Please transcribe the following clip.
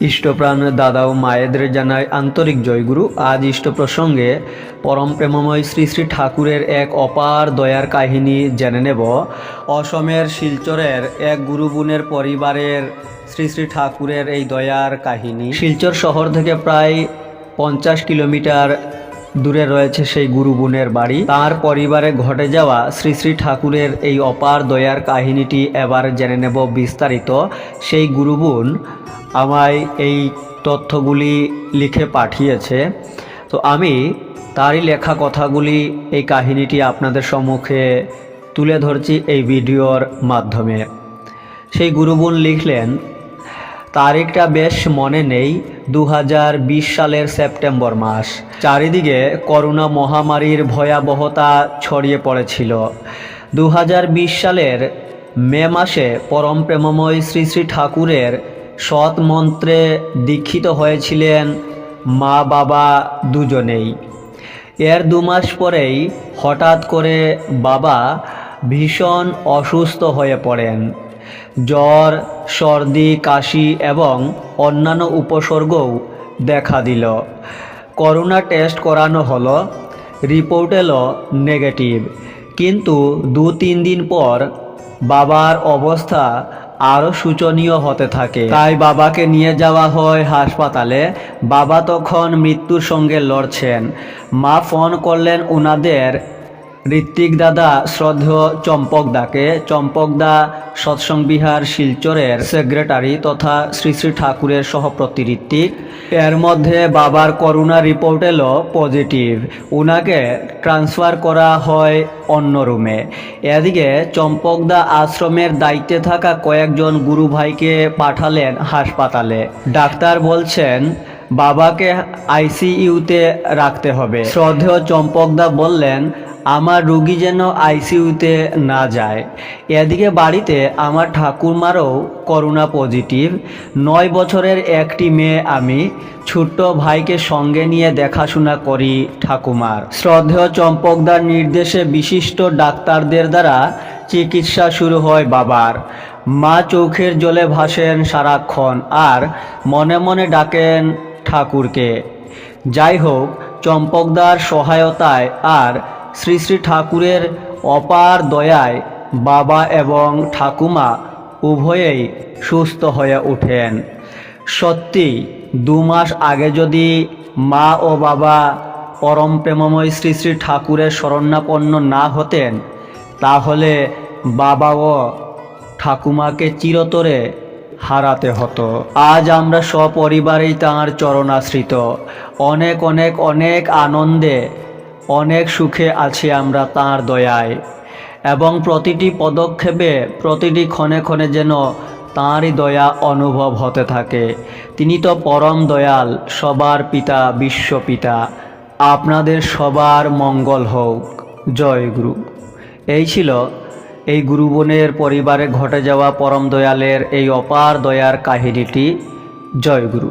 ইষ্টপ্রাণ দাদা ও মায়েদের জানায় আন্তরিক জয়গুরু। আজ ইষ্ট প্রসঙ্গে পরম প্রেমময় শ্রী শ্রী ঠাকুরের এক অপার দয়ার কাহিনী জেনে নেব। অসমের শিলচরের এক গুরুবুনের পরিবারের শ্রী শ্রী ঠাকুরের এই দয়ার কাহিনী। শিলচর শহর থেকে প্রায় পঞ্চাশ কিলোমিটার দূরে রয়েছে সেই গুরু বোনের বাড়ি। তার পরিবারে ঘটে যাওয়া শ্রী শ্রী ঠাকুরের এই অপার দয়ার কাহিনীটি এবার জেনে নেব বিস্তারিত। সেই গুরু আমায় এই তথ্যগুলি লিখে পাঠিয়েছে। তো আমি তারই লেখা কথাগুলি, এই কাহিনীটি আপনাদের সম্মুখে তুলে ধরছি এই ভিডিওর মাধ্যমে। সেই গুরুগুণ লিখলেন তারিখটা বেশ মনে নেই দু হাজার বিশ সালের সেপ্টেম্বর মাস। চারিদিকে করোনা মহামারীর ভয়াবহতা ছড়িয়ে পড়েছিল। দু হাজার বিশ সালের মে মাসে পরম প্রেমময় শ্রী শ্রী ঠাকুরের সৎ মন্ত্রে দীক্ষিত হয়েছিলেন মা বাবা দুজনেই। এর দু মাস পরেই হঠাৎ করে বাবা ভীষণ অসুস্থ হয়ে পড়েন। জ্বর, সর্দি, কাশি এবং অন্যান্য উপসর্গও দেখা দিল। করোনা টেস্ট করানো হলো, রিপোর্ট এলো নেগেটিভ। কিন্তু দু তিন দিন পর বাবার অবস্থা আরও শোচনীয় হতে থাকে। তাই বাবাকে নিয়ে যাওয়া হয় হাসপাতালে। বাবা তখন মৃত্যুর সঙ্গে লড়ছেন। মা ফোন করলেন ওনাদের ঋত্বিক দাদা শ্রদ্ধেয় চম্পকদাকে চম্পকদা সৎসং বিহার শিলচরের সেক্রেটারি তথা শ্রী শ্রী ঠাকুরের সহপ্রতি ঋত্বিক এর মধ্যে বাবার করোনা রিপোর্ট এলো পজিটিভ উনাকে ট্রান্সফার করা হয় অন্য রুমে এদিকে চম্পকদা আশ্রমের দায়িত্বে থাকা কয়েকজন গুরু ভাইকে পাঠালেন হাসপাতালে। ডাক্তার বলছেন, বাবাকে আইসিইউতে রাখতে হবে। শ্রদ্ধেয় চম্পকদা বললেন আমার রুগী যেন আইসিইউতে না যায়। এদিকে বাড়িতে আমার ঠাকুরমারও করোনা পজিটিভ। নয় বছরের একটি মেয়ে আমি, ছোট্ট ভাইকে সঙ্গে নিয়ে দেখাশোনা করি ঠাকুমার। শ্রদ্ধেয় চম্পকদার নির্দেশে বিশিষ্ট ডাক্তারদের দ্বারা চিকিৎসা শুরু হয় বাবার। মা চোখের জলে ভাসেন সারাক্ষণ আর মনে মনে ডাকেন ঠাকুরকে। যাই হোক, চম্পকদার সহায়তায় আর শ্রী শ্রী ঠাকুরের অপার দয়ায় বাবা এবং ঠাকুমা উভয়েই সুস্থ হয়ে ওঠেন। সত্যি, দু মাস আগে যদি মা ও বাবা পরম প্রেমময় শ্রী শ্রী ঠাকুরের শরণাপন্ন না হতেন, তাহলে বাবা ও ঠাকুমাকে চিরতরে হারাতে হতো। আজ আমরা সপরিবারেই তাঁর চরণাশ্রিত। অনেক অনেক অনেক আনন্দে অনেক সুখে আছি আমরা তাঁর দয়ায়। এবং প্রতিটি পদক্ষেপে প্রতিটি ক্ষণে ক্ষণে যেন তাঁরই দয়া অনুভব হতে থাকে। তিনি তো পরম দয়াল, সবার পিতা বিশ্বপিতা আপনাদের সবার মঙ্গল হোক। জয় গুরু। এই ছিল এই গুরুবনের পরিবারে ঘটে যাওয়া পরম দয়ালের এই অপার দয়ার কাহিনীটি। জয় গুরু।